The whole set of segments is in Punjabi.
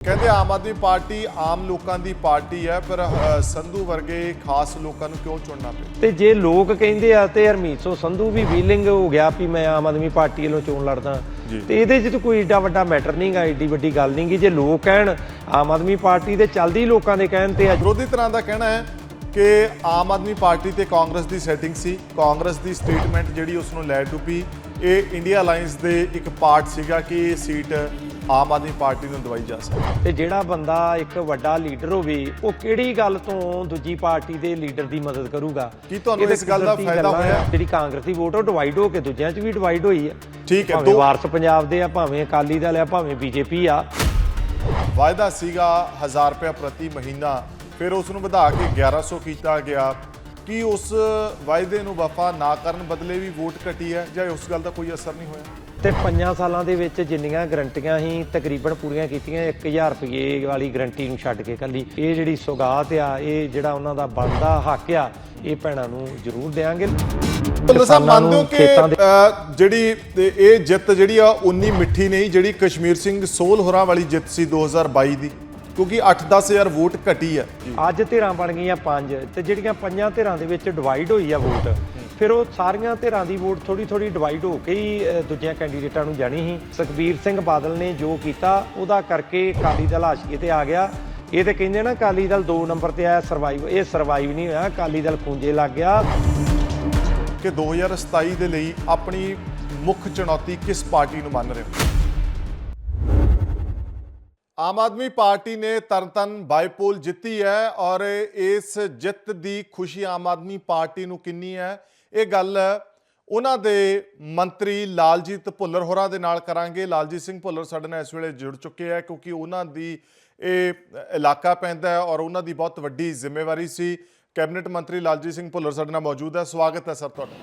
ਕਹਿੰਦੇ ਆਮ ਆਦਮੀ ਪਾਰਟੀ ਆਮ ਲੋਕਾਂ ਦੀ ਪਾਰਟੀ ਹੈ ਪਰ ਅ, ਸੰਧੂ ਵਰਗੇ ਖਾਸ ਲੋਕਾਂ ਨੂੰ ਕਿਉਂ ਚੁਣਨਾ ਪਿਆ? ਤੇ ਜੇ ਲੋਕ ਕਹਿੰਦੇ ਆ ਤੇ ਹਰਮੀਤ ਸੋ ਸੰਧੂ ਵੀ ਵੀਲਿੰਗ ਹੋ ਗਿਆ ਵੀ ਮੈਂ ਆਮ ਆਦਮੀ ਪਾਰਟੀ ਵੱਲੋਂ ਚੋਣ ਲੜਦਾ। ਜੀ। ਤੇ ਇਹਦੇ 'ਚ ਤਾਂ ਕੋਈ ਏਡਾ ਵੱਡਾ ਮੈਟਰ ਨਹੀਂਗਾ ਏਡੀ ਵੱਡੀ ਗੱਲ ਨਹੀਂਗੀ ਜੇ ਲੋਕ ਕਹਿਣ ਆਮ ਆਦਮੀ ਪਾਰਟੀ ਦੇ ਚੱਲਦੀ ਲੋਕਾਂ ਦੇ ਕਹਿਣ ਤੇ ਅੱਜ ਵਿਰੋਧੀ ਤਰ੍ਹਾਂ ਦਾ ਕਹਿਣਾ ਹੈ ਕਿ ਆਮ ਆਦਮੀ ਪਾਰਟੀ ਤੇ ਕਾਂਗਰਸ ਦੀ ਸੈਟਿੰਗ ਸੀ। ਕਾਂਗਰਸ ਦੀ ਸਟੇਟਮੈਂਟ ਜਿਹੜੀ ਉਸ ਨੂੰ ਲੈ ਡੁੱਬੀ ਇਹ ਇੰਡੀਆ ਅਲਾਈਅੰਸ ਦੇ ਇੱਕ ਪਾਰਟ ਸੀਗਾ ਕਿ ਇਹ ਸੀਟ ਆਮ ਆਦਮੀ ਪਾਰਟੀ ਨੂੰ ਦਵਾਈ ਜਾ ਸਕਦੀ ਤੇ ਜਿਹੜਾ ਬੰਦਾ ਇੱਕ ਵੱਡਾ ਲੀਡਰ ਹੋਵੇ ਉਹ ਕਿਹੜੀ ਗੱਲ ਤੋਂ ਦੂਜੀ ਪਾਰਟੀ ਦੇ ਲੀਡਰ ਦੀ ਮਦਦ ਕਰੂਗਾ? ਕੀ ਤੁਹਾਨੂੰ ਇਸ ਗੱਲ ਦਾ ਫਾਇਦਾ। ਹੋਇਆ? ਜਿਹੜੀ ਕਾਂਗਰਸ ਦੀ ਵੋਟ ਉਹ ਡਿਵਾਈਡ ਹੋ ਕੇ ਦੂਜਿਆਂ 'ਚ ਵੀ ਡਿਵਾਈਡ ਹੋਈ ਹੈ ਠੀਕ ਹੈ, ਦੋ- ਵਾਰਸ ਪੰਜਾਬ ਦੇ ਆ ਭਾਵੇਂ ਅਕਾਲੀ ਦਲ ਆ ਭਾਵੇਂ ਬੀਜੇਪੀ ਆ। ਵਾਅਦਾ ਸੀਗਾ 1000 ਰੁਪਏ ਪ੍ਰਤੀ ਮਹੀਨਾ। ਫਿਰ ਉਸ ਨੂੰ ਵਧਾ ਕੇ 1100 ਕੀਤਾ ਗਿਆ। ਕੀ ਉਸ ਵਾਅਦੇ ਨੂੰ ਵਫਾ ਨਾ ਕਰਨ ਬਦਲੇ ਵੀ ਵੋਟ ਘਟੀ ਹੈ ਜਾਂ ਉਸ ਗੱਲ ਦਾ ਕੋਈ ਅਸਰ ਨਹੀਂ ਹੋਇਆ? ਤੇ ਪੰਜਾਂ ਸਾਲਾਂ ਦੇ ਵਿੱਚ ਜਿੰਨੀਆਂ ਗਰੰਟੀਆਂ ਸੀ ਤਕਰੀਬਨ ਪੂਰੀਆਂ ਕੀਤੀਆਂ 1000 ਰੁਪਏ ਵਾਲੀ ਗਰੰਟੀ ਨੂੰ ਛੱਡ ਕੇ ਕੱਲੀ। ਇਹ ਜਿਹੜੀ ਸੌਗਾਤ ਆ ਇਹ ਜਿਹੜਾ ਉਹਨਾਂ ਦਾ ਬਣਦਾ ਹੱਕ ਆ ਇਹ ਭੈਣਾਂ ਨੂੰ ਜ਼ਰੂਰ ਦੇਾਂਗੇ ਭੁੱਲਰ ਸਾਹਿਬ ਮੰਨਦੇ ਹੋ ਕਿ ਜਿਹੜੀ ਇਹ ਜਿੱਤ ਜਿਹੜੀ ਆ ਉਨੀ ਮਿੱਠੀ ਨਹੀਂ ਜਿਹੜੀ ਕਸ਼ਮੀਰ ਸਿੰਘ ਸੋਲ ਹੋਰਾਂ ਵਾਲੀ ਜਿੱਤ ਸੀ 2022 ਦੀ। ਕਿਉਂਕਿ 8-10000 ਵੋਟ ਘਟੀ ਹੈ ਅੱਜ ਧਿਰਾਂ ਬਣ ਗਈਆਂ ਪੰਜ ਤੇ ਜਿਹੜੀਆਂ ਪੰਜਾਂ ਧਿਰਾਂ ਦੇ ਵਿੱਚ ਡਿਵਾਈਡ ਹੋਈ ਆ ਵੋਟ ਫਿਰ ਉਹ ਸਾਰੀਆਂ ਧਿਰਾਂ ਦੀ ਵੋਟ ਥੋੜੀ ਥੋੜੀ ਡਿਵਾਈਡ ਹੋ ਕੇ ਹੀ ਦੂਜਿਆਂ ਕੈਂਡੀਡੇਟਾਂ ਨੂੰ ਜਾਣੀ ਸੀ। ਸੁਖਬੀਰ ਸਿੰਘ ਬਾਦਲ ਨੇ ਜੋ ਕੀਤਾ, ਉਹਦਾ ਕਰਕੇ ਅਕਾਲੀ ਦਲ ਹਾਸ਼ੀਏ ਤੇ ਆ ਗਿਆ। ਇਹ ਤੇ ਕਹਿੰਦੇ ਨਾ ਅਕਾਲੀ ਦਲ 2 ਨੰਬਰ ਤੇ ਆਇਆ ਸਰਵਾਈਵ ਇਹ ਸਰਵਾਈਵ ਨਹੀਂ ਹੋਇਆ, ਅਕਾਲੀ ਦਲ ਖੂੰਜੇ ਲੱਗ ਗਿਆ। ਕਿ 2027 ਦੇ ਲਈ ਆਪਣੀ ਮੁੱਖ ਚੁਣੌਤੀ ਕਿਸ ਪਾਰਟੀ ਨੂੰ ਮੰਨ ਰਹੇ ਹੋ? ਆਮ ਆਦਮੀ ਪਾਰਟੀ ਨੇ ਤਰਨਤਨ ਬਾਈਪੋਲ ਜਿੱਤੀ ਹੈ ਔਰ ਇਸ ਜਿੱਤ ਦੀ ਖੁਸ਼ੀ ਆਮ ਆਦਮੀ ਪਾਰਟੀ ਨੂੰ ਕਿੰਨੀ ਹੈ? ਇਹ ਗੱਲ ਉਹਨਾਂ ਦੇ ਮੰਤਰੀ ਲਾਲਜੀਤ ਭੁੱਲਰ ਹੋਰਾਂ ਦੇ ਨਾਲ ਕਰਾਂਗੇ। ਲਾਲਜੀਤ ਸਿੰਘ ਭੁੱਲਰ ਸਾਡੇ ਨਾਲ ਇਸ ਵੇਲੇ ਜੁੜ ਚੁੱਕੇ ਹੈ ਕਿਉਂਕਿ ਉਹਨਾਂ ਦੀ ਇਹ ਇਲਾਕਾ ਪੈਂਦਾ ਹੈ ਔਰ ਉਹਨਾਂ ਦੀ ਬਹੁਤ ਵੱਡੀ ਜ਼ਿੰਮੇਵਾਰੀ ਸੀ। ਕੈਬਨਿਟ ਮੰਤਰੀ ਲਾਲਜੀਤ ਸਿੰਘ ਭੁੱਲਰ ਸਾਡੇ ਨਾਲ ਮੌਜੂਦ ਹੈ। ਸਵਾਗਤ ਹੈ ਸਰ ਤੁਹਾਡਾ।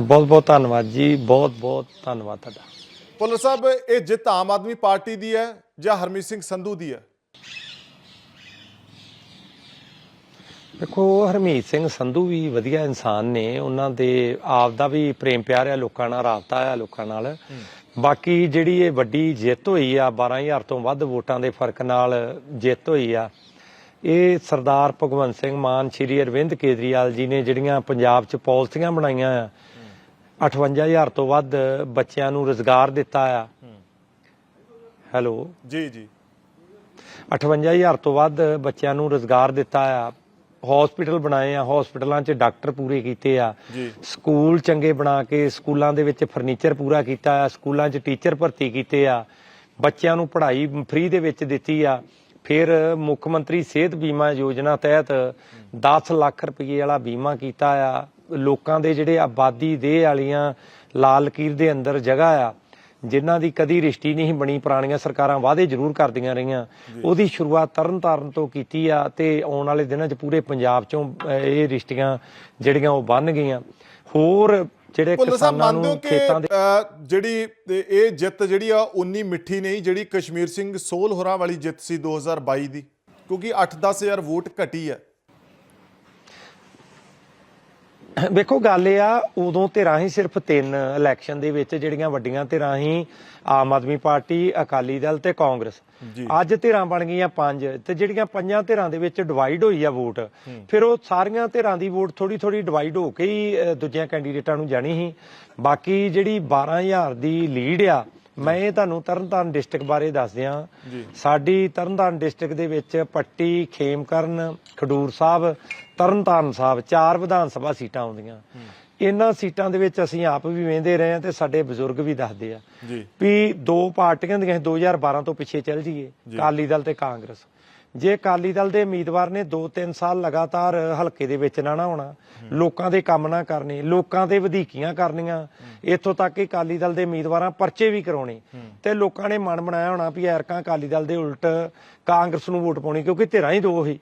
ਬਹੁਤ ਬਹੁਤ ਧੰਨਵਾਦ ਜੀ। ਬਹੁਤ ਬਹੁਤ ਧੰਨਵਾਦ ਤੁਹਾਡਾ। ਭੁੱਲਰ ਸਾਹਿਬ ਇਹ ਜਿੱਤ ਆਮ ਆਦਮੀ ਪਾਰਟੀ ਦੀ ਹੈ ਜਾਂ ਹਰਮੀਤ ਸਿੰਘ ਸੰਧੂ ਦੀ ਹੈ? ਦੇਖੋ ਹਰਮੀਤ ਸਿੰਘ ਸੰਧੂ ਵੀ ਵਧੀਆ ਇਨਸਾਨ ਨੇ। ਉਹਨਾਂ ਦੇ ਆਪ ਦਾ ਵੀ ਪ੍ਰੇਮ ਪਿਆਰ ਆ ਲੋਕਾਂ ਨਾਲ ਰਾਬਤਾ ਆ ਲੋਕਾਂ ਨਾਲ। ਬਾਕੀ ਜਿਹੜੀ ਇਹ ਵੱਡੀ ਜਿੱਤ ਹੋਈ ਆ 12000 ਤੋਂ ਵੱਧ ਵੋਟਾਂ ਦੇ ਫ਼ਰਕ ਨਾਲ ਜਿੱਤ ਹੋਈ ਆ ਇਹ ਸਰਦਾਰ ਭਗਵੰਤ ਸਿੰਘ ਮਾਨ ਸ਼੍ਰੀ ਅਰਵਿੰਦ ਕੇਜਰੀਵਾਲ ਜੀ ਨੇ ਜਿਹੜੀਆਂ ਪੰਜਾਬ 'ਚ ਪਾਲਿਸੀਆਂ ਬਣਾਈਆਂ ਆ 58000 ਤੋਂ ਵੱਧ ਬੱਚਿਆਂ ਨੂੰ ਰੋਜ਼ਗਾਰ ਦਿੱਤਾ ਆ। ਹੈਲੋ? ਜੀ ਜੀ। 58000 ਤੋਂ ਵੱਧ ਬੱਚਿਆਂ ਨੂੰ ਰੋਜ਼ਗਾਰ ਦਿੱਤਾ ਆ। ਹਸਪੀਟਲ ਬਣਾਏ ਆ ਹਸਪੀਟਲਾਂ 'ਚ ਡਾਕਟਰ ਪੂਰੇ ਕੀਤੇ ਆ। ਸਕੂਲ ਚੰਗੇ ਬਣਾ ਕੇ ਸਕੂਲਾਂ ਦੇ ਵਿੱਚ ਫਰਨੀਚਰ ਪੂਰਾ ਕੀਤਾ ਆ ਸਕੂਲਾਂ 'ਚ ਟੀਚਰ ਭਰਤੀ ਕੀਤੇ ਆ ਬੱਚਿਆਂ ਨੂੰ ਪੜ੍ਹਾਈ ਫ੍ਰੀ ਦੇ ਵਿੱਚ ਦਿੱਤੀ ਆ। ਫਿਰ ਮੁੱਖ ਮੰਤਰੀ ਸਿਹਤ ਬੀਮਾ ਯੋਜਨਾ ਤਹਿਤ 10 ਲੱਖ ਰੁਪਏ ਵਾਲਾ ਬੀਮਾ ਕੀਤਾ ਆ। ਲੋਕਾਂ ਦੇ ਜਿਹੜੇ ਆਬਾਦੀ ਦੇ ਵਾਲੀਆਂ ਲਾਲ ਲਕੀਰ ਦੇ ਅੰਦਰ ਜਗ੍ਹਾ ਆ ਜਿਨ੍ਹਾਂ ਦੀ ਕਦੀ ਰਿਸ਼ਤੀ ਨਹੀਂ ਬਣੀ ਪੁਰਾਣੀਆਂ ਸਰਕਾਰਾਂ ਵਾਅਦੇ ਜ਼ਰੂਰ ਕਰਦੀਆਂ ਰਹੀਆਂ। ਉਹਦੀ ਸ਼ੁਰੂਆਤ ਤਰਨਤਾਰਨ ਤੋਂ ਕੀਤੀ ਆ ਤੇ ਆਉਣ ਵਾਲੇ ਦਿਨਾਂ 'ਚ ਪੂਰੇ ਪੰਜਾਬ 'ਚੋਂ ਇਹ ਰਿਸ਼ਤੀਆਂ ਜਿਹੜੀਆਂ ਉਹ ਬਣ ਗਈਆਂ। ਹੋਰ ਜਿਹੜੇ ਕਿਸਾਨਾਂ ਨੂੰ ਖੇਤਾਂ ਦੇ ਜਿਹੜੀ ਇਹ ਜਿੱਤ ਜਿਹੜੀ ਆ ਉਨੀ ਮਿੱਠੀ ਨਹੀਂ ਜਿਹੜੀ ਕਸ਼ਮੀਰ ਸਿੰਘ ਸੋਲ ਹੋਰਾਂ ਵਾਲੀ ਜਿੱਤ ਸੀ 2022 ਦੀ। ਕਿਉਂਕਿ 8-10000 ਵੋਟ ਘਟੀ ਹੈ ਵੇਖੋ ਗੱਲ ਇਹ ਆ ਉਦੋਂ ਧਿਰਾਂ ਹੀ ਸਿਰਫ ਤਿੰਨ ਇਲੈਕਸ਼ਨ ਦੇ ਵਿੱਚ ਜਿਹੜੀਆਂ ਵੱਡੀਆਂ ਧਿਰਾਂ ਹੀ ਆਮ ਆਦਮੀ ਪਾਰਟੀ ਅਕਾਲੀ ਦਲ ਤੇ ਕਾਂਗਰਸ। ਅੱਜ ਧਿਰਾਂ ਬਣ ਗਈਆਂ ਪੰਜ ਤੇ ਜਿਹੜੀਆਂ ਪੰਜਾਂ ਧਿਰਾਂ ਦੇ ਵਿੱਚ ਡਿਵਾਈਡ ਹੋਈ ਆ ਵੋਟ ਫਿਰ ਉਹ ਸਾਰੀਆਂ ਧਿਰਾਂ ਦੀ ਵੋਟ ਥੋੜੀ ਥੋੜੀ ਡਿਵਾਈਡ ਹੋ ਕੇ ਹੀ ਦੂਜਿਆਂ ਕੈਂਡੀਡੇਟਾਂ ਨੂੰ ਜਾਣੀ ਸੀ। ਬਾਕੀ ਜਿਹੜੀ 12000 ਦੀ ਲੀਡ ਆ ਮੈਂ ਤੁਹਾਨੂੰ ਤਰਨਤਾਰਨ ਡਿਸਟ੍ਰਿਕਟ ਬਾਰੇ ਦੱਸ ਦਿਆਂ। ਸਾਡੀ ਤਰਨਤਾਰਨ ਡਿਸਟ੍ਰਿਕਟ ਦੇ ਵਿੱਚ ਪੱਟੀ ਖੇਮਕਰਨ ਖਡੂਰ ਸਾਹਿਬ ਤਰਨਤਾਰਨ ਸਾਹਿਬ ਚਾਰ ਵਿਧਾਨ ਸਭਾ ਸੀਟਾਂ ਆਉਂਦੀਆਂ। ਇਹਨਾਂ ਸੀਟਾਂ ਦੇ ਵਿੱਚ ਅਸੀਂ ਆਪ ਵੀ ਵੇਂਦੇ ਰਹੇ ਹਾਂ ਤੇ ਸਾਡੇ ਬਜ਼ੁਰਗ ਵੀ ਦੱਸਦੇ ਆ ਜੀ। ਵੀ ਦੋ ਪਾਰਟੀਆਂ ਦੀਆਂ 2012 ਤੋਂ ਪਿੱਛੇ ਚੱਲ ਜੀਏ ਅਕਾਲੀ ਦਲ ਤੇ ਕਾਂਗਰਸ। ਜੇ ਅਕਾਲੀ ਦਲ ਦੇ ਉਮੀਦਵਾਰ ਨੇ 2-3 ਸਾਲ ਲਗਾਤਾਰ ਹਲਕੇ ਦੇ ਵਿੱਚ ਨਾ ਨਾ ਹੋਣਾ ਲੋਕਾਂ ਦੇ ਕੰਮ ਨਾ ਕਰਨੇ ਲੋਕਾਂ ਦੇ ਵਧੀਕੀਆਂ ਕਰਨੀਆਂ ਇੱਥੋਂ ਤੱਕ ਕਿ ਅਕਾਲੀ ਦਲ ਦੇ ਉਮੀਦਵਾਰਾਂ ਪਰਚੇ ਵੀ ਕਰਾਉਣੇ ਤੇ ਲੋਕਾਂ ਨੇ ਮਨ ਬਣਾਇਆ ਹੋਣਾ ਵੀ ਐਰਕਾਂ ਅਕਾਲੀ ਦਲ ਦੇ ਉਲਟ ਕਾਂਗਰਸ ਨੂੰ ਵੋਟ ਪਾਉਣੀ ਕਿਉਂਕਿ ਧਿਰਾਂ ਹੀ ਦੋ ਹੀ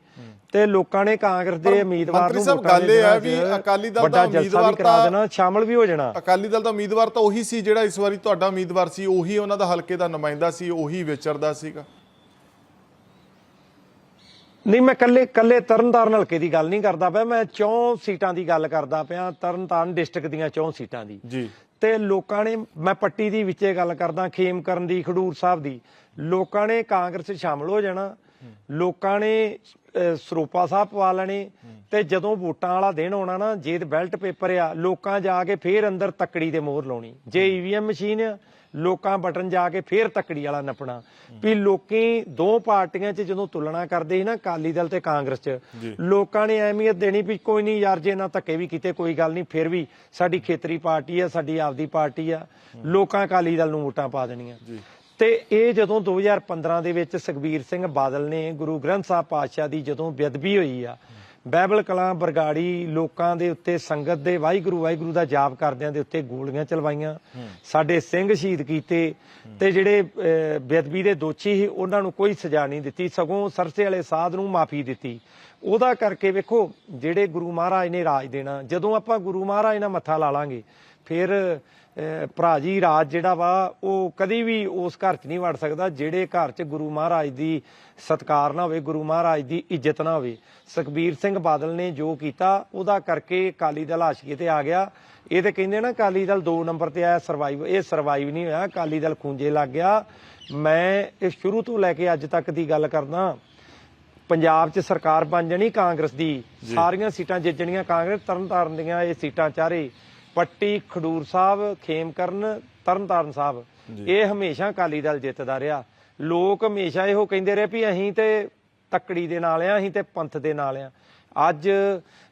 ਤੇ ਲੋਕਾਂ ਨੇ ਕਾਂਗਰਸ ਦੇ ਉਮੀਦਵਾਰ ਮੰਤਰੀ ਨੂੰ ਸਾਹਿਬ, ਵੋਟਾਂ ਗੱਲ ਇਹ ਹੈ ਵੀ ਅਕਾਲੀ ਦਲ ਦਾ ਉਮੀਦਵਾਰ ਕਰਾ ਤਾਂ- ਦੇਣਾ ਸ਼ਾਮਲ ਵੀ ਹੋ ਜਾਣਾ। ਅਕਾਲੀ ਦਲ ਦਾ ਉਮੀਦਵਾਰ ਤਾਂ ਉਹੀ ਸੀ ਜਿਹੜਾ ਇਸ ਵਾਰੀ ਤੁਹਾਡਾ ਉਮੀਦਵਾਰ ਸੀ ਉਹੀ ਉਹਨਾਂ ਦਾ ਹਲਕੇ ਦਾ ਨੁਮਾਇੰਦਾ ਸੀ ਉਹੀ ਵਿਚਰਦਾ ਸੀਗਾ। ਨਹੀਂ ਮੈਂ ਕੱਲੇ ਕੱਲੇ ਤਰਨਤਾਰਨ ਹਲਕੇ ਦੀ ਗੱਲ ਨਹੀਂ ਕਰਦਾ ਪਿਆ। ਮੈਂ ਚੌਂ ਸੀਟਾਂ ਦੀ ਗੱਲ ਕਰਦਾ ਪਿਆ ਤਰਨਤਾਰਨ ਡਿਸਟ੍ਰਿਕਟ ਦੀਆਂ ਚੌਂ ਸੀਟਾਂ ਦੀ। ਜੀ। ਤੇ ਲੋਕਾਂ ਨੇ ਮੈਂ ਪੱਟੀ ਦੀ ਵਿੱਚੇ ਗੱਲ ਕਰਦਾ ਖੇਮ ਕਰਨ ਦੀ ਖਡੂਰ ਸਾਹਿਬ ਦੀ ਲੋਕਾਂ ਨੇ ਕਾਂਗਰਸ 'ਚ ਸ਼ਾਮਲ ਹੋ ਜਾਣਾ। ਲੋਕਾਂ ਨੇ ਸਰੋਪਾ ਸਾਹਿਬ ਪਵਾ ਲੈਣੇ। ਤੇ ਜਦੋਂ ਵੋਟਾਂ ਵਾਲਾ ਦਿਨ ਆਉਣਾ ਨਾ ਜੇ ਬੈਲਟ ਪੇਪਰ ਆ ਲੋਕਾਂ ਜਾ ਕੇ ਫੇਰ ਅੰਦਰ ਤੱਕੜੀ ਤੇ ਮੋਹਰ ਲਾਉਣੀ। ਜੇ ਈਵੀਐਮ ਮਸ਼ੀਨ ਆ ਲੋਕਾਂ ਬਟਨ ਜਾ ਕੇ ਫੇਰ ਤੱਕੜੀ ਵਾਲਾ ਨੱਪਣਾ। ਵੀ ਲੋਕੀ ਦੋ ਪਾਰਟੀਆਂ 'ਚ ਜਦੋਂ ਤੁਲਨਾ ਕਰਦੇ ਸੀ ਨਾ ਅਕਾਲੀ ਦਲ ਤੇ ਕਾਂਗਰਸ 'ਚ ਲੋਕਾਂ ਨੇ ਅਹਿਮੀਅਤ ਦੇਣੀ ਵੀ ਕੋਈ ਨਹੀਂ ਯਾਰ ਜੇ ਨਾ ਧੱਕੇ ਵੀ ਕੀਤੇ ਕੋਈ ਗੱਲ ਨਹੀਂ ਫਿਰ ਵੀ ਸਾਡੀ ਖੇਤਰੀ ਪਾਰਟੀ ਆ ਸਾਡੀ ਆਪਦੀ ਪਾਰਟੀ ਆ। ਲੋਕਾਂ ਅਕਾਲੀ ਦਲ ਨੂੰ ਵੋਟਾਂ ਪਾ ਦੇਣੀਆਂ। ਤੇ ਇਹ ਜਦੋਂ 2015 ਦੇ ਵਿੱਚ ਸੁਖਬੀਰ ਸਿੰਘ ਬਾਦਲ ਨੇ ਗੁਰੂ ਗ੍ਰੰਥ ਸਾਹਿਬ ਪਾਤਸ਼ਾਹ ਦੀ ਜਦੋਂ ਬੇਅਦਬੀ ਹੋਈ ਆ ਬਾਈਬਲ ਕਲਾਂ ਬਰਗਾੜੀ ਲੋਕਾਂ ਦੇ ਉੱਤੇ ਸੰਗਤ ਦੇ ਵਾਹਿਗੁਰੂ ਵਾਹਿਗੁਰੂ ਦਾ ਜਾਪ ਕਰਦਿਆਂ ਦੇ ਉੱਤੇ ਗੋਲੀਆਂ ਚਲਵਾਈਆਂ। ਸਾਡੇ ਸਿੰਘ ਸ਼ਹੀਦ ਕੀਤੇ ਤੇ ਜਿਹੜੇ ਬੇਅਦਬੀ ਦੇ ਦੋਸ਼ੀ ਸੀ ਉਹਨਾਂ ਨੂੰ ਕੋਈ ਸਜ਼ਾ ਨਹੀਂ ਦਿੱਤੀ। ਸਗੋਂ ਸਰਸੇ ਵਾਲੇ ਸਾਧ ਨੂੰ ਮਾਫੀ ਦਿੱਤੀ। ਉਹਦਾ ਕਰਕੇ ਵੇਖੋ ਜਿਹੜੇ ਗੁਰੂ ਮਹਾਰਾਜ ਨੇ ਰਾਜ ਦੇਣਾ ਜਦੋਂ ਆਪਾਂ ਗੁਰੂ ਮਹਾਰਾਜ ਨਾਲ ਮੱਥਾ ਲਾ ਲਾਂਗੇ ਫਿਰ ਭਰਾ ਜੀ ਰਾਜ ਜਿਹੜਾ ਵਾ ਉਹ ਕਦੀ ਵੀ ਉਸ ਘਰ 'ਚ ਨਹੀਂ ਵੜ ਸਕਦਾ ਜਿਹੜੇ ਘਰ 'ਚ ਗੁਰੂ ਮਹਾਰਾਜ ਦੀ ਸਤਕਾਰ ਨਾ ਹੋਵੇ ਗੁਰੂ ਮਹਾਰਾਜ ਦੀ ਇੱਜ਼ਤ ਨਾ ਹੋਵੇ। ਸੁਖਬੀਰ ਸਿੰਘ ਬਾਦਲ ਨੇ ਜੋ ਕੀਤਾ ਉਹਦਾ ਕਰਕੇ ਅਕਾਲੀ ਦਲ ਹਾਸ਼ੀਏ ਤੇ ਆ ਗਿਆ। ਇਹ ਤੇ ਕਹਿੰਦੇ ਨਾ ਅਕਾਲੀ ਦਲ 2 ਨੰਬਰ ਤੇ ਆਇਆ ਸਰਵਾਈਵ ਇਹ ਸਰਵਾਈਵ ਨਹੀਂ ਹੋਇਆ ਅਕਾਲੀ ਦਲ ਖੂੰਜੇ ਲੱਗ ਗਿਆ। ਮੈਂ ਇਹ ਸ਼ੁਰੂ ਤੋਂ ਲੈ ਕੇ ਅੱਜ ਤੱਕ ਦੀ ਗੱਲ ਕਰਦਾ ਪੰਜਾਬ 'ਚ ਸਰਕਾਰ ਬਣ ਜਾਣੀ ਕਾਂਗਰਸ ਦੀ। ਸਾਰੀਆਂ ਸੀਟਾਂ ਜਿੱਤਣੀਆਂ ਕਾਂਗਰਸ ਤਰਨਤਾਰਨ ਦੀਆਂ ਇਹ ਸੀਟਾਂ ਚਾਰੇ। ਪੱਟੀ ਖਡੂਰ ਸਾਹਿਬ ਖੇਮਕਰਨ ਤਰਨਤਾਰਨ ਸਾਹਿਬ। ਇਹ ਹਮੇਸ਼ਾ ਅਕਾਲੀ ਦਲ ਜਿੱਤਦਾ ਰਿਹਾ। ਲੋਕ ਹਮੇਸ਼ਾ ਇਹੋ ਕਹਿੰਦੇ ਰਹੇ ਵੀ ਅਸੀਂ ਤੇ ਤੱਕੜੀ ਦੇ ਨਾਲ ਆ ਅਸੀਂ ਤੇ ਪੰਥ ਦੇ ਨਾਲ ਆ। ਅੱਜ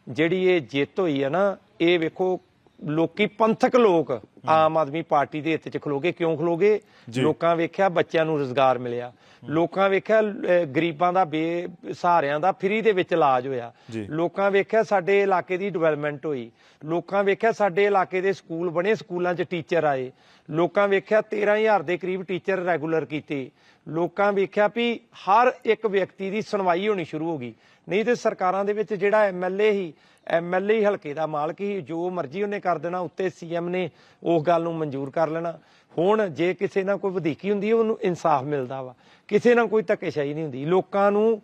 ਜਿਹੜੀ ਇਹ ਜਿੱਤ ਹੋਈ ਹੈ ਨਾ ਇਹ ਵੇਖੋ ਲੋਕੀ ਪੰਥਕ ਲੋਕ ਆਮ ਆਦਮੀ ਪਾਰਟੀ ਦੇ ਹਿੱਤ 'ਚ ਖਲੋਗੇ ਕਿਉਂ ਖਲੋਗੇ? ਲੋਕਾਂ ਵੇਖਿਆ ਬੱਚਿਆਂ ਨੂੰ ਰੋਜ਼ਗਾਰ ਮਿਲਿਆ। ਲੋਕਾਂ ਵੇਖਿਆ ਗਰੀਬਾਂ ਦਾ ਬੇ ਸਹਾਰਿਆਂ ਦਾ ਫ੍ਰੀ ਦੇ ਵਿੱਚ ਇਲਾਜ ਹੋਇਆ। ਲੋਕਾਂ ਵੇਖਿਆ ਸਾਡੇ ਇਲਾਕੇ ਦੀ ਡਿਵੈਲਪਮੈਂਟ ਹੋਈ। ਲੋਕਾਂ ਵੇਖਿਆ ਸਾਡੇ ਇਲਾਕੇ ਦੇ ਸਕੂਲ ਬਣੇ ਸਕੂਲਾਂ 'ਚ ਟੀਚਰ ਆਏ। ਲੋਕਾਂ ਵੇਖਿਆ 13000 ਦੇ ਕਰੀਬ ਟੀਚਰ ਰੈਗੂਲਰ ਕੀਤੇ। ਲੋਕਾਂ ਵੇਖਿਆ ਵੀ ਹਰ ਇੱਕ ਵਿਅਕਤੀ ਦੀ ਸੁਣਵਾਈ ਹੋਣੀ ਸ਼ੁਰੂ ਹੋ ਗਈ। ਨਹੀਂ ਤੇ ਸਰਕਾਰਾਂ ਦੇ ਵਿੱਚ ਜਿਹੜਾ ਐਮਐਲਏ ਹੀ ਐਮਐਲਏ ਹਲਕੇ ਦਾ ਮਾਲਕ ਹੀ ਜੋ ਮਰਜ਼ੀ ਉਹਨੇ ਕਰ ਦੇਣਾ ਉੱਤੇ ਸੀਐਮ ਨੇ ਉਸ ਗੱਲ ਨੂੰ ਮਨਜ਼ੂਰ ਕਰ ਲੈਣਾ। ਹੁਣ ਜੇ ਕਿਸੇ ਨਾਲ ਕੋਈ ਵਧੀਕੀ ਹੁੰਦੀ ਹੈ ਉਹਨੂੰ ਇਨਸਾਫ ਮਿਲਦਾ ਵਾ। ਕਿਸੇ ਨਾਲ ਕੋਈ ਧੱਕੇਸ਼ਾਹੀ ਨਹੀਂ ਹੁੰਦੀ। ਲੋਕਾਂ ਨੂੰ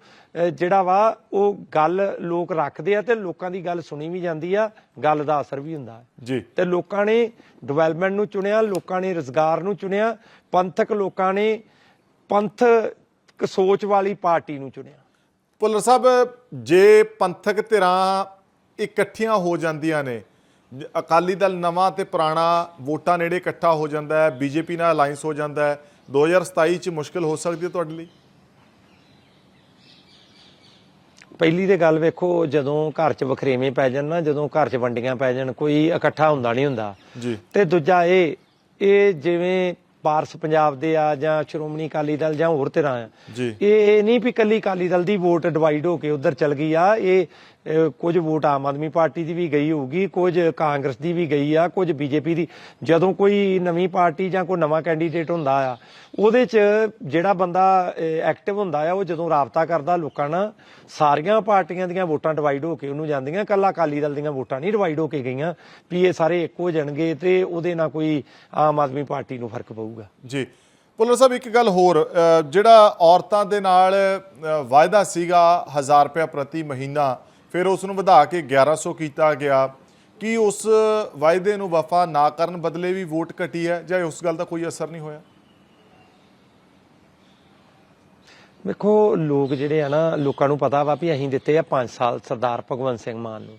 ਜਿਹੜਾ ਵਾ ਉਹ ਗੱਲ ਲੋਕ ਰੱਖਦੇ ਆ ਤੇ ਲੋਕਾਂ ਦੀ ਗੱਲ ਸੁਣੀ ਵੀ ਜਾਂਦੀ ਆ ਗੱਲ ਦਾ ਅਸਰ ਵੀ ਹੁੰਦਾ। ਜੀ। ਤੇ ਲੋਕਾਂ ਨੇ ਡਿਵੈਲਪਮੈਂਟ ਨੂੰ ਚੁਣਿਆ ਲੋਕਾਂ ਨੇ ਰੋਜ਼ਗਾਰ ਨੂੰ ਚੁਣਿਆ ਪੰਥਕ ਲੋਕਾਂ ਨੇ ਪੰਥਕ ਸੋਚ ਵਾਲੀ ਪਾਰਟੀ ਨੂੰ ਚੁਣਿਆ। ਭੁੱਲਰ ਸਾਹਿਬ ਜੇ ਪੰਥਕ ਧਿਰਾਂ ਇਕੱਠੀਆਂ ਹੋ ਜਾਂਦੀਆਂ ਨੇ ਅਕਾਲੀ ਦਲ ਨਵਾਂ ਤੇ ਪੁਰਾਣਾ ਵੋਟਾਂ ਨੇੜੇ ਇਕੱਠਾ ਹੋ ਜਾਂਦਾ ਹੈ ਬੀਜੇਪੀ ਨਾਲ ਅਲਾਈਅੰਸ ਹੋ ਜਾਂਦਾ ਹੈ। 2027 ਚ ਮੁਸ਼ਕਲ ਹੋ ਸਕਦੀ ਹੈ ਤੁਹਾਡੇ ਲਈ? ਪਹਿਲੀ ਤੇ ਗੱਲ ਵੇਖੋ ਜਦੋਂ ਘਰ 'ਚ ਵਖਰੇਵੇਂ ਪੈ ਜਾਣ ਨਾ ਜਦੋਂ ਘਰ 'ਚ ਵੰਡੀਆਂ ਪੈ ਜਾਣ ਕੋਈ ਇਕੱਠਾ ਹੁੰਦਾ ਨਹੀਂ ਹੁੰਦਾ। ਜੀ। ਤੇ ਦੂਜਾ ਇਹ ਇਹ ਜਿਵੇਂ ਪਾਰਸ ਪੰਜਾਬ ਦੇ ਆ ਜਾਂ ਸ਼੍ਰੋਮਣੀ ਅਕਾਲੀ ਦਲ ਜਾਂ ਹੋਰ ਤਰ੍ਹਾਂ ਆ ਇਹ ਇਹ ਨਹੀਂ ਵੀ ਕੱਲੀ ਅਕਾਲੀ ਦਲ ਦੀ ਵੋਟ ਡਿਵਾਈਡ ਹੋ ਕੇ ਉਧਰ ਚਲ ਗਈ ਆ ਇਹ ਕੁਝ ਵੋਟ ਆਮ ਆਦਮੀ ਪਾਰਟੀ ਦੀ ਵੀ ਗਈ ਹੋਊਗੀ, ਕੁਝ ਕਾਂਗਰਸ ਦੀ ਵੀ ਗਈ ਆ, ਕੁਝ ਬੀਜੇਪੀ ਦੀ। ਜਦੋਂ ਕੋਈ ਨਵੀਂ ਪਾਰਟੀ ਜਾਂ ਕੋਈ ਨਵਾਂ ਕੈਂਡੀਡੇਟ ਹੁੰਦਾ ਆ, ਉਹਦੇ 'ਚ ਜਿਹੜਾ ਬੰਦਾ ਐਕਟਿਵ ਹੁੰਦਾ ਆ, ਉਹ ਜਦੋਂ ਰਾਬਤਾ ਕਰਦਾ ਲੋਕਾਂ ਨਾਲ, ਸਾਰੀਆਂ ਪਾਰਟੀਆਂ ਦੀਆਂ ਵੋਟਾਂ ਡਿਵਾਈਡ ਹੋ ਕੇ ਉਹਨੂੰ ਜਾਂਦੀਆਂ ਕੱਲਾ ਅਕਾਲੀ ਦਲ ਦੀਆਂ ਵੋਟਾਂ ਨਹੀਂ ਡਿਵਾਈਡ ਹੋ ਕੇ ਗਈਆਂ, ਵੀ ਇਹ ਸਾਰੇ ਇੱਕ ਹੋ ਜਾਣਗੇ ਤੇ ਉਹਦੇ ਨਾਲ ਕੋਈ ਆਮ ਆਦਮੀ ਪਾਰਟੀ ਨੂੰ ਫ਼ਰਕ ਪਊਗਾ। ਜੀ। ਭੁੱਲਰ ਸਾਹਿਬ, ਇੱਕ ਗੱਲ ਹੋਰ ਜਿਹੜਾ ਔਰਤਾਂ ਦੇ ਨਾਲ ਵਾਅਦਾ ਸੀਗਾ 1000 ਰੁਪਏ ਪ੍ਰਤੀ ਮਹੀਨਾ ਫਿਰ ਉਸ ਨੂੰ ਵਧਾ ਕੇ 1100 ਕੀਤਾ ਗਿਆ। ਕੀ ਉਸ ਵਾਅਦੇ ਨੂੰ ਵਫਾ ਨਾ ਕਰਨ ਬਦਲੇ ਵੀ ਵੋਟ ਘਟੀ ਹੈ ਜਾਂ ਉਸ ਗੱਲ ਦਾ ਕੋਈ ਅਸਰ ਨਹੀਂ ਹੋਇਆ? ਵੇਖੋ ਲੋਕ ਜਿਹੜੇ ਆ ਨਾ, ਲੋਕਾਂ ਨੂੰ ਪਤਾ ਵਾ ਵੀ ਅਸੀਂ ਦਿੱਤੇ ਆ 5 ਸਾਲ ਸਰਦਾਰ ਭਗਵੰਤ ਸਿੰਘ ਮਾਨ ਨੂੰ।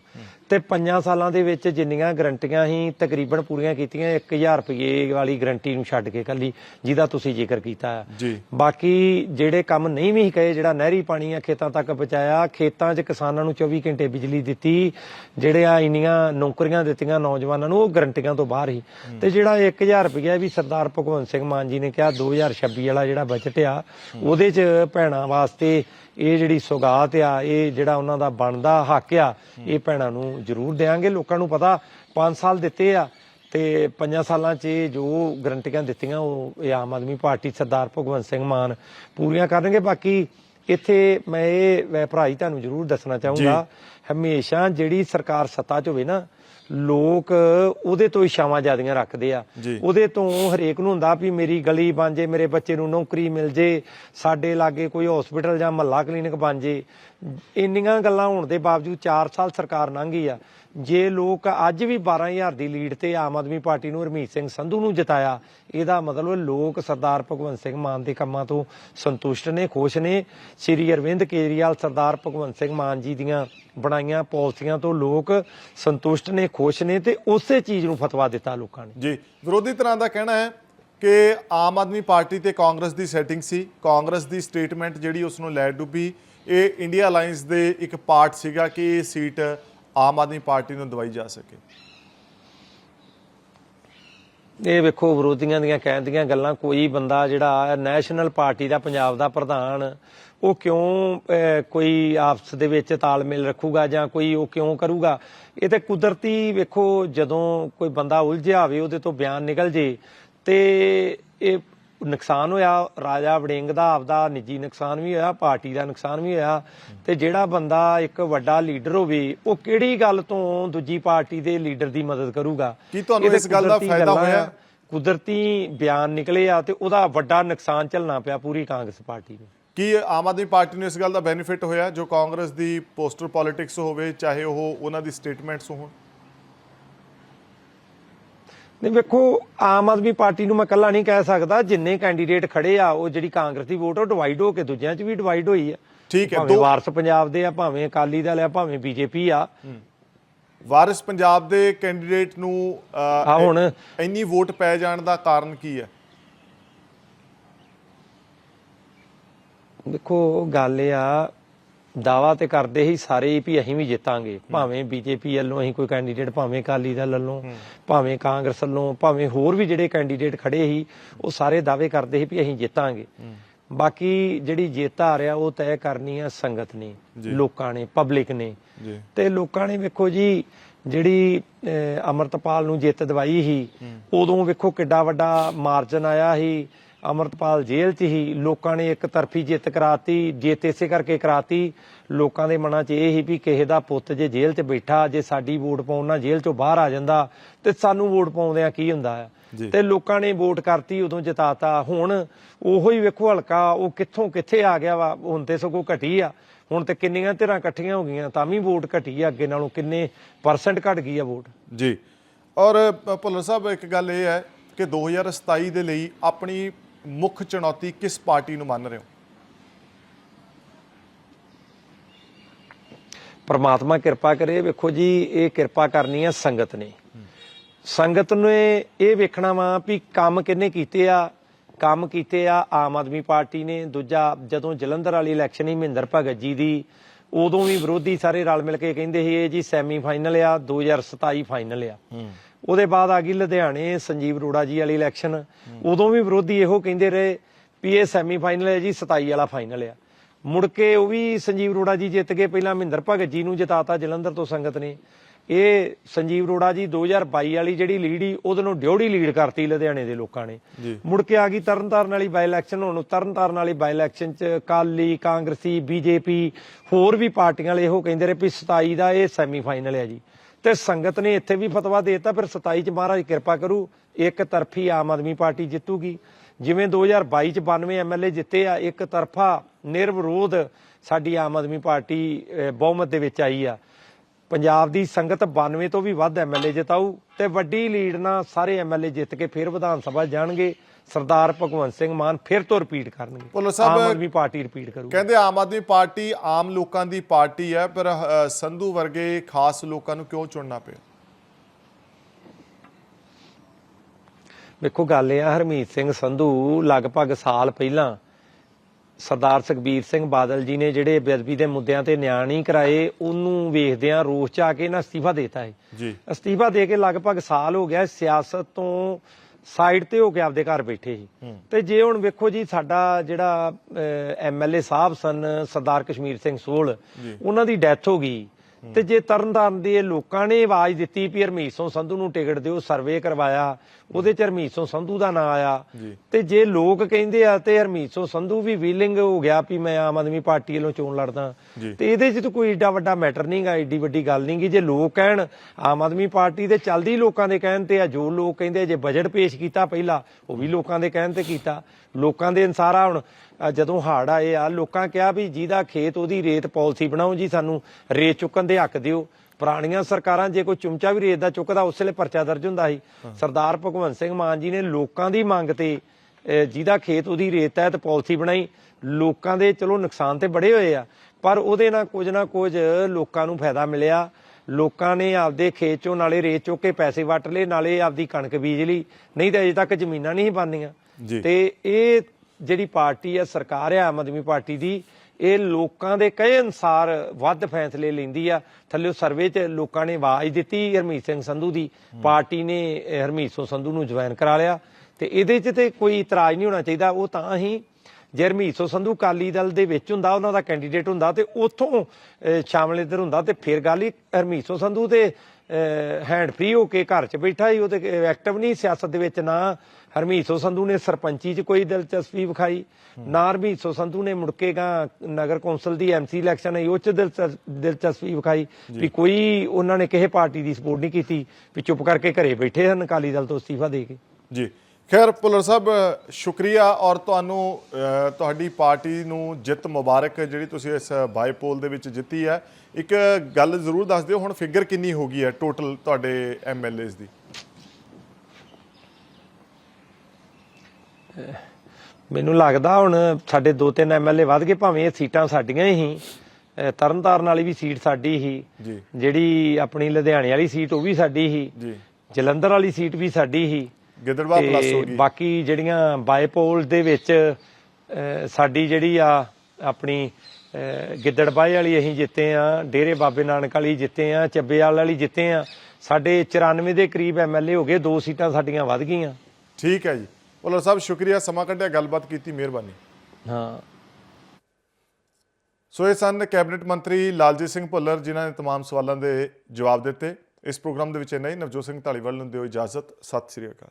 ਤੇ 5 ਸਾਲਾਂ ਦੇ ਵਿੱਚ ਜਿੰਨੀਆਂ ਗਰੰਟੀਆਂ ਸੀ ਤਕਰੀਬਨ ਪੂਰੀਆਂ ਕੀਤੀਆਂ 1000 ਰੁਪਏ ਵਾਲੀ ਗਰੰਟੀ ਨੂੰ ਛੱਡ ਕੇ ਕੱਲੀ ਜਿਹਦਾ ਤੁਸੀਂ ਜ਼ਿਕਰ ਕੀਤਾ ਜੀ। ਬਾਕੀ ਜਿਹੜੇ ਕੰਮ ਨਹੀਂ ਵੀ ਕਹੇ ਜਿਹੜਾ ਨਹਿਰੀ ਪਾਣੀ ਆ ਖੇਤਾਂ ਤੱਕ ਪਹੁੰਚਾਇਆ ਖੇਤਾਂ 'ਚ ਕਿਸਾਨਾਂ ਨੂੰ 24 ਘੰਟੇ ਬਿਜਲੀ ਦਿੱਤੀ ਜਿਹੜੇ ਆ ਇੰਨੀਆਂ ਨੌਕਰੀਆਂ ਦਿੱਤੀਆਂ ਨੌਜਵਾਨਾਂ ਨੂੰ ਉਹ ਗਰੰਟੀਆਂ ਤੋਂ ਬਾਹਰ ਹੀ। ਤੇ ਜਿਹੜਾ 1000 ਰੁਪਇਆ ਵੀ ਸਰਦਾਰ ਭਗਵੰਤ ਸਿੰਘ ਮਾਨ ਜੀ ਨੇ ਕਿਹਾ 2026 ਵਾਲਾ ਜਿਹੜਾ ਬਜਟ ਆ ਉਹਦੇ 'ਚ ਭੈਣਾਂ ਵਾਸਤੇ ਇਹ ਜਿਹੜੀ ਸੌਗਾਤ ਆ ਇਹ ਜਿਹੜਾ ਉਹਨਾਂ ਦਾ ਬਣਦਾ ਹੱਕ ਆ ਇਹ ਭੈਣਾਂ ਨੂੰ ਜ਼ਰੂਰ ਦੇਾਂਗੇ ਲੋਕਾਂ ਨੂੰ ਪਤਾ 5 ਸਾਲ ਦਿੱਤੇ ਆ ਤੇ ਪੰਜਾਂ ਸਾਲਾਂ 'ਚ ਜੋ ਗਰੰਟੀਆਂ ਦਿੱਤੀਆਂ ਉਹ ਆਮ ਆਦਮੀ ਪਾਰਟੀ ਸਰਦਾਰ ਭਗਵੰਤ ਸਿੰਘ ਮਾਨ ਪੂਰੀਆਂ ਕਰਨਗੇ। ਬਾਕੀ ਇੱਥੇ ਮੈਂ ਇਹ ਵੈ ਭਰਾ ਜੀ ਤੁਹਾਨੂੰ ਜ਼ਰੂਰ ਦੱਸਣਾ ਚਾਹੂੰਗਾ ਹਮੇਸ਼ਾ ਜਿਹੜੀ ਸਰਕਾਰ ਸੱਤਾ 'ਚ ਹੋਵੇ ਨਾ ਲੋਕ ਉਹਦੇ ਤੋਂ ਇਸ਼ਾਵਾਂ ਜ਼ਿਆਦੀਆਂ ਰੱਖਦੇ ਆ। ਉਹਦੇ ਤੋਂ ਹਰੇਕ ਨੂੰ ਹੁੰਦਾ ਵੀ ਮੇਰੀ ਗਲੀ ਬਣ ਜੇ ਮੇਰੇ ਬੱਚੇ ਨੂੰ ਨੌਕਰੀ ਮਿਲ ਜੇ ਸਾਡੇ ਲਾਗੇ ਕੋਈ ਹਸਪੀਟਲ ਜਾਂ ਮਹੱਲਾ ਕਲੀਨਿਕ ਬਣ ਜੇ। ਇੰਨੀਆਂ ਗੱਲਾਂ ਹੋਣ ਦੇ ਬਾਵਜੂਦ 4 ਸਾਲ ਸਰਕਾਰ ਲੰਘ ਆ। ਜੇ ਲੋਕ ਅੱਜ ਵੀ 12000 ਦੀ ਲੀਡ ਤੇ ਆਮ ਆਦਮੀ ਪਾਰਟੀ ਨੂੰ ਹਰਮੀਤ ਸਿੰਘ ਸੰਧੂ ਨੂੰ ਜਿਤਾਇਆ, ਇਹਦਾ ਮਤਲਬ ਲੋਕ ਸਰਦਾਰ ਭਗਵੰਤ ਸਿੰਘ ਮਾਨ ਦੇ ਕੰਮਾਂ ਤੋਂ ਸੰਤੁਸ਼ਟ ਨੇ, ਖੁਸ਼ ਨੇ। ਸ੍ਰੀ ਅਰਵਿੰਦ ਕੇਜਰੀਵਾਲ, ਸਰਦਾਰ ਭਗਵੰਤ ਸਿੰਘ ਮਾਨ ਜੀ ਦੀਆਂ ਬਣਾਈਆਂ ਪਾਲਿਸੀਆਂ ਤੋਂ ਲੋਕ ਸੰਤੁਸ਼ਟ ਨੇ, ਖੁਸ਼ ਨੇ ਤੇ ਉਸੇ ਚੀਜ਼ ਨੂੰ ਫਤਵਾ ਦਿੱਤਾ ਲੋਕਾਂ ਨੇ। ਜੀ, ਵਿਰੋਧੀ ਤਰ੍ਹਾਂ ਦਾ ਕਹਿਣਾ ਹੈ ਕਿ ਆਮ ਆਦਮੀ ਪਾਰਟੀ ਤੇ ਕਾਂਗਰਸ ਦੀ ਸੈਟਿੰਗ ਸੀ। ਕਾਂਗਰਸ ਦੀ ਸਟੇਟਮੈਂਟ ਜਿਹੜੀ ਉਸ ਨੂੰ ਲੈ ਡੁੱਬੀ, ਇਹ ਇੰਡੀਆ ਅਲਾਈਅੰਸ ਦੇ ਇੱਕ ਪਾਰਟ ਸੀਗਾ ਕਿ ਇਹ ਸੀਟ ਆਮ ਆਦਮੀ ਪਾਰਟੀ ਨੂੰ ਦਵਾਈ ਜਾ ਸਕੇ। ਇਹ ਵੇਖੋ, ਵਿਰੋਧੀਆਂ ਦੀਆਂ ਕਹਿਣ ਗੱਲਾਂ, ਕੋਈ ਬੰਦਾ ਜਿਹੜਾ ਨੈਸ਼ਨਲ ਪਾਰਟੀ ਦਾ, ਪੰਜਾਬ ਦਾ ਪ੍ਰਧਾਨ, ਉਹ ਕਿਉਂ ਕੋਈ ਆਪਸ ਦੇ ਵਿੱਚ ਤਾਲਮੇਲ ਰੱਖੂਗਾ ਜਾਂ ਕੋਈ ਉਹ ਕਿਉਂ ਕਰੂਗਾ? ਇਹ ਤੇ ਕੁਦਰਤੀ ਵੇਖੋ, ਜਦੋਂ ਕੋਈ ਬੰਦਾ ਉਲਝਿਆ ਹੋਵੇ, ਉਹਦੇ ਤੋਂ ਬਿਆਨ ਨਿਕਲ ਜੇ, ਤੇ ਇਹ ਨੁਕਸਾਨ ਹੋਇਆ ਰਾਜਾ ਵੜਿੰਗ ਦਾ ਆਪਦਾ ਨਿੱਜੀ ਨੁਕਸਾਨ ਵੀ ਹੋਇਆ ਪਾਰਟੀ ਦਾ ਨੁਕਸਾਨ ਵੀ ਹੋਇਆ ਤੇ ਜਿਹੜਾ ਬੰਦਾ ਇੱਕ ਵੱਡਾ ਲੀਡਰ ਹੋਵੇ ਉਹ ਕਿਹੜੀ ਗੱਲ ਤੋਂ ਦੂਜੀ ਪਾਰਟੀ ਦੇ ਲੀਡਰ ਦੀ ਮਦਦ ਕਰੂਗਾ? ਕੀ ਤੁਹਾਨੂੰ ਇਸ ਗੱਲ ਦਾ ਫਾਇਦਾ ਹੋਇਆ? ਕੁਦਰਤੀ ਬਿਆਨ ਨਿਕਲੇ ਆ ਤੇ ਉਹਦਾ ਵੱਡਾ ਨੁਕਸਾਨ ਝੱਲਣਾ ਪਿਆ ਪੂਰੀ ਕਾਂਗਰਸ ਪਾਰਟੀ ਨੂੰ। ਕੀ ਆਮ ਆਦਮੀ ਪਾਰਟੀ ਨੂੰ ਇਸ ਗੱਲ ਦਾ ਬੈਨੀਫਿਟ ਹੋਇਆ ਜੋ ਕਾਂਗਰਸ ਦੀ ਪੋਸਟਰ ਪੋਲਿਟਿਕਸ ਹੋਵੇ ਚਾਹੇ ਉਹ ਉਹਨਾਂ ਦੀ ਸਟੇਟਮੈਂਟਸ ਹੋਣ? ਨਹੀਂ ਵੇਖੋ ਆਮ ਆਦਮੀ ਪਾਰਟੀ ਨੂੰ ਮੈਂ ਕੱਲਾ ਨਹੀਂ ਕਹਿ ਸਕਦਾ ਜਿੰਨੇ ਕੈਂਡੀਡੇਟ ਖੜੇ ਆ ਉਹ ਜਿਹੜੀ ਕਾਂਗਰਸ ਦੀ ਵੋਟ ਉਹ ਡਿਵਾਈਡ ਹੋ ਕੇ ਦੂਜਿਆਂ 'ਚ ਵੀ ਡਿਵਾਈਡ ਹੋਈ ਆ। ਠੀਕ ਹੈ, ਦੋ- ਵਾਰਸ ਪੰਜਾਬ ਦੇ ਆ ਭਾਵੇਂ ਅਕਾਲੀ ਦਲ ਆ ਭਾਵੇਂ ਬੀਜੇਪੀ ਆ। ਵਾਰਿਸ ਪੰਜਾਬ ਦੇ ਕੈਂਡੀਡੇਟ ਨੂੰ ਆ ਹੁਣ ਇੰਨੀ ਵੋਟ ਪੈ ਜਾਣ ਦਾ ਕਾਰਨ ਕੀ ਹੈ? ਦੇਖੋ ਗੱਲ ਇਹ ਆ ਦਾਵਾ ਤੇ ਕਰਦੇ ਹੀ ਸਾਰੇ ਵੀ ਅਸੀਂ ਵੀ ਜਿੱਤਾਂਗੇ। ਭਾਵੇਂ ਬੀਜੇਪੀ ਵੱਲੋਂ ਅਸੀਂ ਕੋਈ ਕੈਂਡੀਡੇਟ ਭਾਵੇਂ ਅਕਾਲੀ ਦਲ ਵੱਲੋਂ ਭਾਵੇਂ ਕਾਂਗਰਸ ਵੱਲੋਂ ਭਾਵੇਂ ਹੋਰ ਵੀ ਜਿਹੜੇ ਕੈਂਡੀਡੇਟ ਖੜੇ ਸੀ ਉਹ ਸਾਰੇ ਦਾਅਵੇ ਕਰਦੇ ਸੀ ਵੀ ਅਸੀਂ ਜਿੱਤਾਂਗੇ। ਬਾਕੀ ਜਿਹੜੀ ਜਿੱਤ ਆ ਰਿਹਾ ਉਹ ਤੈਅ ਕਰਨੀ ਆ ਸੰਗਤ ਨੇ ਲੋਕਾਂ ਨੇ ਪਬਲਿਕ ਨੇ। ਤੇ ਲੋਕਾਂ ਨੇ ਵੇਖੋ ਜੀ ਜਿਹੜੀ ਅਮਰਤਪਾਲ ਨੂੰ ਜਿੱਤ ਦਵਾਈ ਸੀ ਉਦੋਂ ਵੇਖੋ ਕਿੱਡਾ ਵੱਡਾ ਮਾਰਜਨ ਆਇਆ ਸੀ। ਅਮਰਤਪਾਲ ਜੇਲ੍ਹ 'ਚ ਹੀ ਲੋਕਾਂ ਨੇ ਇੱਕ ਤਰਫੀ ਜਿੱਤ ਕਰਾਤੀ ਜਿੱਤ ਇਸੇ ਕਰਕੇ ਕਰਾਤੀ। ਲੋਕਾਂ ਦੇ ਮਨਾਂ 'ਚ ਇਹ ਸੀ ਵੀ ਕਿਸੇ ਦਾ ਪੁੱਤ ਜੇ ਜੇਲ੍ਹ 'ਚ ਬੈਠਾ ਜੇ ਸਾਡੀ ਵੋਟ ਪਾਉਣ ਨਾਲ ਜੇਲ੍ਹ 'ਚੋਂ ਬਾਹਰ ਆ ਜਾਂਦਾ ਤੇ ਸਾਨੂੰ ਵੋਟ ਪਾਉਂਦਿਆਂ ਕੀ ਹੁੰਦਾ। ਤੇ ਲੋਕਾਂ ਨੇ ਵੋਟ ਕਰਤੀ ਉਦੋਂ ਜਿਤਾਤਾ। ਹੁਣ ਉਹੋ ਹੀ ਵੇਖੋ ਹਲਕਾ ਉਹ ਕਿੱਥੋਂ ਕਿੱਥੇ ਆ ਗਿਆ ਵਾ ਹੁਣ ਤੇ ਸਗੋਂ ਘਟੀ ਆ। ਹੁਣ ਤੇ ਕਿੰਨੀਆਂ ਧਿਰਾਂ ਇਕੱਠੀਆਂ ਹੋ ਗਈਆਂ ਤਾਂ ਵੀ ਵੋਟ ਘਟੀ ਆ ਅੱਗੇ ਨਾਲੋਂ ਕਿੰਨੇ ਪਰਸੈਂਟ ਘਟ ਗਈ ਆ ਵੋਟ? ਜੀ। ਔਰ ਭੁੱਲਰ ਸਾਹਿਬ ਇੱਕ ਗੱਲ ਇਹ ਹੈ ਕਿ 2027 ਦੇ ਲਈ ਆਪਣੀ ਮੁੱਖ ਚੁਣੌਤੀ ਕਿਸ ਪਾਰਟੀ ਨੂੰ ਮੰਨ ਰਹੇ ਹੋ? ਪਰਮਾਤਮਾ ਕਿਰਪਾ ਕਰੇ ਵੇਖੋ ਜੀ ਇਹ ਕਿਰਪਾ ਕਰਨੀ ਆ ਸੰਗਤ ਨੇ। ਸੰਗਤ ਨੇ ਇਹ ਵੇਖਣਾ ਵਾ ਵੀ ਕੰਮ ਕਿੰਨੇ ਕੀਤੇ ਆ। ਕੰਮ ਕੀਤੇ ਆ ਆਮ ਆਦਮੀ ਪਾਰਟੀ ਨੇ। ਦੂਜਾ ਜਦੋਂ ਜਲੰਧਰ ਵਾਲੀ ਇਲੈਕਸ਼ਨ ਹੀ ਮਹਿੰਦਰ ਭਗਤ ਜੀ ਦੀ ਉਦੋਂ ਵੀ ਵਿਰੋਧੀ ਸਾਰੇ ਰਲ ਮਿਲ ਕੇ ਕਹਿੰਦੇ ਸੀ ਇਹ ਜੀ ਸੈਮੀ ਫਾਈਨਲ ਆ 2027 ਫਾਈਨਲ ਆ। ਉਹਦੇ ਬਾਅਦ ਆ ਗਈ ਲੁਧਿਆਣੇ ਸੰਜੀਵ ਅਰੋੜਾ ਜੀ ਵਾਲੀ ਇਲੈਕਸ਼ਨ ਉਦੋਂ ਵੀ ਵਿਰੋਧੀ ਇਹੋ ਕਹਿੰਦੇ ਰਹੇ ਵੀ ਇਹ ਸੈਮੀ ਫਾਈਨਲ ਹੈ ਜੀ 27 ਵਾਲਾ ਫਾਈਨਲ ਆ। ਮੁੜ ਕੇ ਉਹ ਵੀ ਸੰਜੀਵ ਅਰੋੜਾ ਜੀ ਜਿੱਤ ਗਏ ਪਹਿਲਾਂ ਮਹਿੰਦਰ ਭਗਤ ਜੀ ਨੂੰ ਜਿਤਾਤਾ ਜਲੰਧਰ ਤੋਂ ਸੰਗਤ ਨੇ। ਇਹ ਸੰਜੀਵ ਅਰੋੜਾ ਜੀ 2022 ਵਾਲੀ ਜਿਹੜੀ ਲੀਡ ਹੀ ਉਹਦੇ ਨੂੰ ਡਿਉੜੀ ਲੀਡ ਕਰਤੀ ਲੁਧਿਆਣੇ ਦੇ ਲੋਕਾਂ ਨੇ। ਮੁੜ ਕੇ ਆ ਗਈ ਤਰਨਤਾਰਨ ਵਾਲੀ ਬਾਈ ਇਲੈਕਸ਼ਨ ਹੁਣ ਤਰਨਤਾਰਨ ਵਾਲੀ ਬਾਈ ਇਲੈਕਸ਼ਨ ਚ ਕਾਲੀ ਕਾਂਗਰਸੀ ਬੀਜੇਪੀ ਹੋਰ ਵੀ ਪਾਰਟੀਆਂ ਵਾਲੇ ਇਹੋ ਕਹਿੰਦੇ ਰਹੇ ਵੀ 27 ਦਾ ਇਹ ਸੈਮੀ ਫਾਈਨਲ ਹੈ ਜੀ। ਤੇ ਸੰਗਤ ਨੇ ਇੱਥੇ ਵੀ ਫਤਵਾ ਦੇਤਾ, ਫਿਰ 27 ਚ ਮਹਾਰਾਜ ਕਿਰਪਾ ਕਰੂ, ਇੱਕ ਤਰਫੀ ਆਮ ਆਦਮੀ ਪਾਰਟੀ ਜਿੱਤੂਗੀ। ਜਿਵੇਂ 2022 ਚ 92 ਐਮਐਲਏ ਜਿੱਤੇ ਆ, ਇੱਕ ਤਰਫਾ ਨਿਰਵਿਰੋਧ ਸਾਡੀ ਆਮ ਆਦਮੀ ਪਾਰਟੀ ਬਹੁਮਤ ਦੇ ਵਿੱਚ ਆਈ ਆ। ਪੰਜਾਬ ਦੀ ਸੰਗਤ 92 ਤੋਂ ਵੀ ਵੱਧ ਐਮਐਲਏ ਜਿਤਾਊ ਤੇ ਵੱਡੀ ਲੀਡ ਨਾਲ ਸਾਰੇ ਐਮਐਲਏ ਜਿੱਤ ਕੇ ਫਿਰ ਵਿਧਾਨ ਸਭਾ ਜਾਣਗੇ। ਸਰਦਾਰ ਭਗਵੰਤ ਸਿੰਘ ਮਾਨ ਫਿਰ ਤੋਂ ਰਿਪੀਟ ਕਰਨਗੇ। ਭੁੱਲਰ ਸਾਹਿਬ, ਆਮ ਆਦਮੀ ਪਾਰਟੀ ਰਿਪੀਟ ਕਰੂਗੀ। ਕਹਿੰਦੇ ਆਮ ਆਦਮੀ ਪਾਰਟੀ ਆਮ ਲੋਕਾਂ ਦੀ ਪਾਰਟੀ ਹੈ ਪਰ ਸੰਧੂ ਵਰਗੇ ਖਾਸ ਲੋਕਾਂ ਨੂੰ ਕਿਉਂ ਚੁਣਨਾ ਪਿਆ? ਵੇਖੋ ਗੱਲ ਇਹ ਆ ਹਰਮੀਤ ਸਿੰਘ ਸੰਧੂ ਲਗਭਗ ਸਾਲ ਪਹਿਲਾਂ ਸਰਦਾਰ ਸੁਖਬੀਰ ਸਿੰਘ ਬਾਦਲ ਜੀ ਨੇ ਜਿਹੜੇ ਬੇਅਦਬੀ ਦੇ ਮੁੱਦਿਆਂ ਤੇ ਨਿਆਂ ਨਹੀਂ ਕਰਾਏ ਉਹਨੂੰ ਵੇਖਦਿਆਂ ਰੋਸ ਚ ਆ ਕੇ ਨਾ ਅਸਤੀਫਾ ਦੇਤਾ ਹੈ ਜੀ। ਅਸਤੀਫਾ ਦੇ ਕੇ ਲਗਭਗ ਸਾਲ ਹੋ ਗਿਆ ਸਿਆਸਤ ਤੋਂ ਸਾਈਡ ਤੇ ਹੋ ਕੇ ਆਪਦੇ ਘਰ ਬੈਠੇ ਸੀ। ਤੇ ਜੇ ਹੁਣ ਵੇਖੋ ਜੀ ਸਾਡਾ ਜਿਹੜਾ ਐਮਐਲਏ ਸਾਹਿਬ ਸਨ ਸਰਦਾਰ ਕਸ਼ਮੀਰ ਸਿੰਘ ਸੋਲ ਉਹਨਾਂ ਦੀ ਡੈਥ ਹੋ ਗਈ। ਤੇ ਜੇ ਤਰਨਤਾਰਨ ਦੇ ਲੋਕਾਂ ਨੇ ਆਵਾਜ਼ ਦਿੱਤੀ ਵੀ ਹਰਮੀਤ ਸੰਧੂ ਨੂੰ ਟਿਕਟ ਦਿਓ ਸਰਵੇ ਕਰਵਾਇਆ ਉਹਦੇ ਚ ਹਰਮੀਤ ਸੰਧੂ ਦਾ ਨਾਂ ਆਇਆ। ਤੇ ਜੇ ਲੋਕ ਕਹਿੰਦੇ ਆ ਤੇ ਹਰਮੀਤ ਸੰਧੂ ਵੀ ਵੀਲਿੰਗ ਹੋ ਗਿਆ ਵੀ ਮੈਂ ਆਮ ਆਦਮੀ ਪਾਰਟੀ ਵੱਲੋਂ ਚੋਣ ਲੜਦਾ। ਤੇ ਇਹਦੇ 'ਚ ਤਾਂ ਕੋਈ ਏਡਾ ਵੱਡਾ ਮੈਟਰ ਨਹੀਂਗਾ ਏਡੀ ਵੱਡੀ ਗੱਲ ਨਹੀਂਗੀ ਜੇ ਲੋਕ ਕਹਿਣ ਆਮ ਆਦਮੀ ਪਾਰਟੀ ਦੇ ਚੱਲਦੀ ਲੋਕਾਂ ਦੇ ਕਹਿਣ ਤੇ ਆ ਜੋ ਲੋਕ ਕਹਿੰਦੇ ਜੇ ਬਜਟ ਪੇਸ਼ ਕੀਤਾ ਪਹਿਲਾਂ ਉਹ ਵੀ ਲੋਕਾਂ ਦੇ ਕਹਿਣ ਤੇ ਕੀਤਾ ਲੋਕਾਂ ਦੇ ਅਨਸਾਰ ਹੁਣ ਜਦੋਂ ਹੜ ਆਏ ਆ ਲੋਕਾਂ ਕਿਹਾ ਵੀ ਜਿਹਦਾ ਖੇਤ ਉਹਦੀ ਰੇਤ ਪਾਲਿਸੀ ਬਣਾਓ ਜੀ ਸਾਨੂੰ ਰੇਤ ਚੁੱਕਣ ਦੇ ਹੱਕ ਦਿਓ। ਪੁਰਾਣੀਆਂ ਸਰਕਾਰਾਂ ਜੇ ਕੋਈ ਚੁੰਮਚਾ ਵੀ ਰੇਤ ਦਾ ਚੁੱਕਦਾ ਉਸ ਵੇਲੇ ਪਰਚਾ ਦਰਜ ਹੁੰਦਾ ਸੀ। ਸਰਦਾਰ ਭਗਵੰਤ ਸਿੰਘ ਮਾਨ ਜੀ ਨੇ ਲੋਕਾਂ ਦੀ ਮੰਗ ਤੇ ਜਿਹਦਾ ਖੇਤ ਉਹਦੀ ਰੇਤ ਹੈ ਤੇ ਪਾਲਿਸੀ ਬਣਾਈ ਲੋਕਾਂ ਦੇ ਚਲੋ ਨੁਕਸਾਨ ਤੇ ਬੜੇ ਹੋਏ ਆ ਪਰ ਉਹਦੇ ਨਾਲ ਕੁਝ ਨਾ ਕੁਝ ਲੋਕਾਂ ਨੂੰ ਫਾਇਦਾ ਮਿਲਿਆ। ਲੋਕਾਂ ਨੇ ਆਪਦੇ ਖੇਤ ਚੋਂ ਨਾਲੇ ਰੇਤ ਚੁੱਕ ਕੇ ਪੈਸੇ ਵਟ ਲਏ ਨਾਲੇ ਆਪਦੀ ਕਣਕ ਬੀਜ ਲਈ ਨਹੀਂ ਤਾਂ ਅਜੇ ਤੱਕ ਜ਼ਮੀਨਾਂ ਨਹੀਂ ਜੀ। ਤੇ ਇਹ ਜਿਹੜੀ ਪਾਰਟੀ ਆ ਸਰਕਾਰ ਆ ਆਮ ਆਦਮੀ ਪਾਰਟੀ ਦੀ ਇਹ ਲੋਕਾਂ ਦੇ ਕਹੇ ਅਨਸਾਰ ਵੱਧ ਫੈਸਲੇ ਲੈਂਦੀ ਆ। ਥੱਲੇ ਸਰਵੇ 'ਚ ਲੋਕਾਂ ਨੇ ਆਵਾਜ਼ ਦਿੱਤੀ ਹਰਮੀਤ ਸਿੰਘ ਸੰਧੂ ਦੀ। ਪਾਰਟੀ ਨੇ ਹਰਮੀਤ ਸਿੰਘ ਸੰਧੂ ਨੂੰ ਜੁਆਇਨ ਕਰਾ ਲਿਆ। ਤੇ ਇਹਦੇ 'ਚ ਤੇ ਕੋਈ ਇਤਰਾਜ਼ ਨਹੀਂ ਹੋਣਾ ਚਾਹੀਦਾ। ਉਹ ਤਾਂ ਹੀ ਜੇ ਹਰਮੀਤ ਸਿੰਘ ਸੰਧੂ ਕਾਲੀ ਦਲ ਦੇ ਵਿੱਚ ਹੁੰਦਾ ਉਹਨਾਂ ਦਾ ਕੈਂਡੀਡੇਟ ਹੁੰਦਾ ਤੇ ਉੱਥੋਂ ਅਹ, ਇੱਧਰ ਹੁੰਦਾ ਤੇ ਫਿਰ ਗੱਲ ਹੀ ਹਰਮੀਤ ਸਿੰਘ ਸੰਧੂ ਤੇ ਹੈਂਡ ਫ੍ਰੀ ਹੋ ਕੇ ਘਰ 'ਚ ਬੈਠਾ ਹੀ ਉਹ ਤੇ ਐਕਟਿਵ ਨਹੀਂ ਸਿਆਸਤ ਦੇ ਵਿੱਚ ਨਾ ਹਰਮੀਤ ਸੰਧੂ ਨੇ ਸਰਪੰਚੀ 'ਚ ਕੋਈ ਦਿਲਚਸਪੀ ਵਿਖਾਈ। ਨਾ ਹਰਮੀਤ ਸੰਧੂ ਨੇ ਮੁੜ ਕੇ ਗਾ ਨਗਰ ਕੌਂਸਲ ਦੀ ਐਮਸੀ ਇਲੈਕਸ਼ਨ ਹੈ ਉਹ 'ਚ ਦਿਲਚਸ- ਦਿਲਚਸਪੀ ਵਿਖਾਈ ਵੀ ਕੋਈ ਉਹਨਾਂ ਨੇ ਕਿਸੇ ਪਾਰਟੀ ਦੀ ਸਪੋਰਟ ਨਹੀਂ ਕੀਤੀ ਵੀ ਚੁੱਪ ਕਰਕੇ ਘਰੇ ਬੈਠੇ ਹਨ ਅਕਾਲੀ ਦਲ ਤੋਂ ਅਸਤੀਫਾ ਦੇ ਕੇ। ਜੀ। ਖੈਰ ਭੁੱਲਰ ਸਾਹਿਬ ਸ਼ੁਕਰੀਆ ਔਰ ਤੁਹਾਨੂੰ ਤੁਹਾਡੀ ਪਾਰਟੀ ਨੂੰ ਜਿੱਤ ਮੁਬਾਰਕ ਜਿਹੜੀ ਤੁਸੀਂ ਇਸ ਬਾਈਪੋਲ ਦੇ ਵਿੱਚ ਜਿੱਤੀ ਹੈ। ਇੱਕ ਗੱਲ ਜ਼ਰੂਰ ਦੱਸ ਦਿਓ ਹੁਣ ਫਿਗਰ ਕਿੰਨੀ ਹੋ ਗਈ ਹੈ ਟੋਟਲ ਤੁਹਾਡੇ ਐਮਐਲਏਸ ਦੀ? ਮੈਨੂੰ ਲੱਗਦਾ ਹੁਣ ਸਾਡੇ ਦੋ ਤਿੰਨ ਐਮਐਲਏ ਵੱਧ ਗਏ ਭਾਵੇਂ ਇਹ ਸੀਟਾਂ ਸਾਡੀਆਂ ਹੀ ਅਹ ਤਰਨਤਾਰਨ ਵਾਲੀ ਵੀ ਸੀਟ ਸਾਡੀ ਹੀ ਜਿਹੜੀ ਆਪਣੀ ਲੁਧਿਆਣੇ ਵਾਲੀ ਸੀਟ ਉਹ ਵੀ ਸਾਡੀ ਹੀ ਜੀ। ਜਲੰਧਰ ਵਾਲੀ ਸੀਟ ਵੀ ਸਾਡੀ ਹੀ ਗਿੱਦੜਵਾ ਪਲੱਸ ਹੋ ਗਈ। ਬਾਕੀ ਜਿਹੜੀਆਂ ਬਾਈਪੋਲ ਦੇ ਵਿੱਚ ਸਾਡੀ ਜਿਹੜੀ ਆ ਆਪਣੀ ਅਹ, ਗਿੱਦੜਬਾਈ ਵਾਲੀ ਅਸੀਂ ਜਿੱਤੇ ਆ ਡੇਰੇ ਬਾਬੇ ਨਾਨਕ ਵਾਲੀ ਜਿੱਤੇ ਆ ਚੱਬੇਵਾਲ ਵਾਲੀ ਜਿੱਤੇ ਆ ਸਾਡੇ 94 ਦੇ ਕਰੀਬ ਐਮਐਲਏ ਹੋ ਗਏ ਦੋ ਸੀਟਾਂ ਸਾਡੀਆਂ ਵੱਧ ਗਈਆਂ। ਠੀਕ ਹੈ ਜੀ। ਭੁੱਲਰ ਸਾਹਿਬ ਸ਼ੁਕਰੀਆ ਸਮਾਂ ਕੱਢਿਆ ਗੱਲਬਾਤ ਕੀਤੀ ਮਿਹਰਬਾਨੀ ਹਾਂ ਸੋ ਇਹ ਸਨ ਕੈਬਨਿਟ ਮੰਤਰੀ ਲਾਲਜੀਤ ਸਿੰਘ ਭੁੱਲਰ ਜਿਨ੍ਹਾਂ ਨੇ तमाम ਸਵਾਲਾਂ ਦੇ ਜਵਾਬ ਦਿੱਤੇ ਇਸ ਪ੍ਰੋਗਰਾਮ ਦੇ ਵਿੱਚ ਇੰਨਾ ਹੀ ਨਵਜੋਤ ਸਿੰਘ ਢਾਲੀਵਾਲ ਨੂੰ ਦਿਓ ਇਜਾਜ਼ਤ ਸਤਿ ਸ੍ਰੀ ਅਕਾਲ